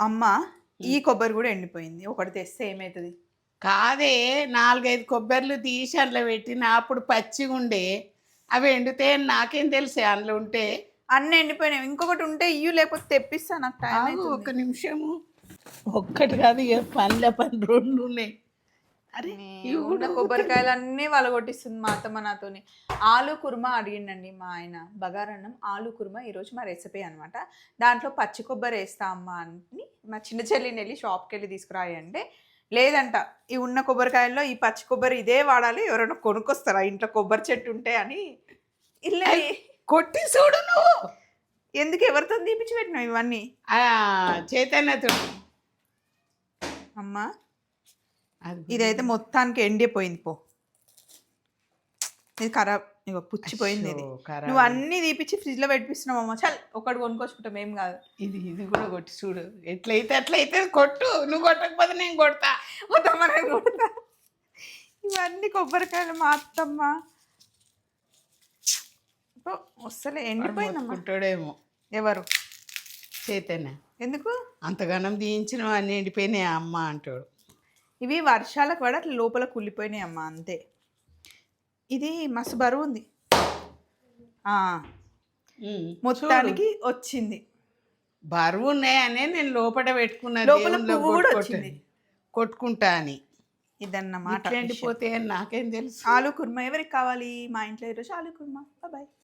అమ్మ ఈ కొబ్బరి కూడా ఎండిపోయింది. ఒకటి తెస్తే ఏమవుతుంది కాదే నాలుగైదు కొబ్బరిలు తీసి అందులో పెట్టిన అప్పుడు పచ్చిగా ఉండే. అవి ఎండితే నాకేం తెలుసు అందులో ఉంటే. అన్నీ ఎండిపోయినాయి. ఇంకొకటి ఉంటే ఇయ్యు లేకపోతే తెప్పిస్తా నాకు టైం ఒక్క నిమిషము. ఒక్కటి కాదు ఇక పనుల పని రెండు ఉన్నాయి. అరే ఇవి కూడా కొబ్బరికాయలు అన్నీ వలగొట్టిస్తుంది మా అత్తమ్మ నాతోని. ఆలు కుర్మా అడిగిండండి మా ఆయన. బగారన్నం ఆలు కుర్మా ఈరోజు మా రెసిపీ అనమాట దాంట్లో పచ్చి కొబ్బరి వేస్తా అమ్మ అని మా చిన్న చెల్లిని వెళ్ళి షాప్కి వెళ్ళి తీసుకురాయి అంటే లేదంట ఈ ఉన్న కొబ్బరికాయల్లో ఈ పచ్చి కొబ్బరి ఇదే వాడాలి ఎవరైనా కొనుక్కొస్తారా? ఇంట్లో కొబ్బరి చెట్టు ఉంటే అని. ఇల్లే. కొట్టి చూడు నువ్వు. ఎందుకు ఎవరితో తీపిచ్చి పెట్టినావు ఇవన్నీ? చైతన్యతో. అమ్మా. అది ఇదైతే మొత్తానికి ఎండిపోయింది పో. ఇది ఖరాబ్. ఇగో పుచ్చిపోయింది ఇది. నువ్వు అన్ని తీపిచ్చి ఫ్రిడ్జ్లో పెట్టిస్తున్నావు అమ్మ. చల్ ఒకటి కొనుక్కొచ్చుకుంటాం ఏం కాదు. ఇది ఇది కూడా కొట్టి చూడు. ఎట్లయితే అట్లయితే కొట్టు. నువ్వు కొట్టకపోతే నేను కొడతా. వద్దమ్మ, నేను కొడతా. ఇవన్నీ కొబ్బరికాయలు మా అత్తమ్మ. వస్తలే ఎండిపోయిందమ్మా. కొట్టాడేమో ఎవరు? చైతన్య. ఎందుకు? అంతగానం తీయించిన అన్ని ఎండిపోయినాయి అమ్మ అంటాడు. ఇవి వర్షాలకు పడి అట్లా లోపల కుళ్ళిపోయినాయి అమ్మ అంతే. ఇది మస్తు బరువు ఉంది. ఆ, మొత్తానికి వచ్చింది. బరువు ఉన్నాయనే నేను లోపల పెట్టుకున్నా లోపల పువ్వు కూడా వచ్చింది. కొట్టుకుంటా అని. ఇదన్నమాట ఎండిపోతే నాకేం తెలుసు. ఆలు కుర్మా ఎవరికి కావాలి? మా ఇంట్లో ఈరోజు ఆలు కుర్మా. బాయ్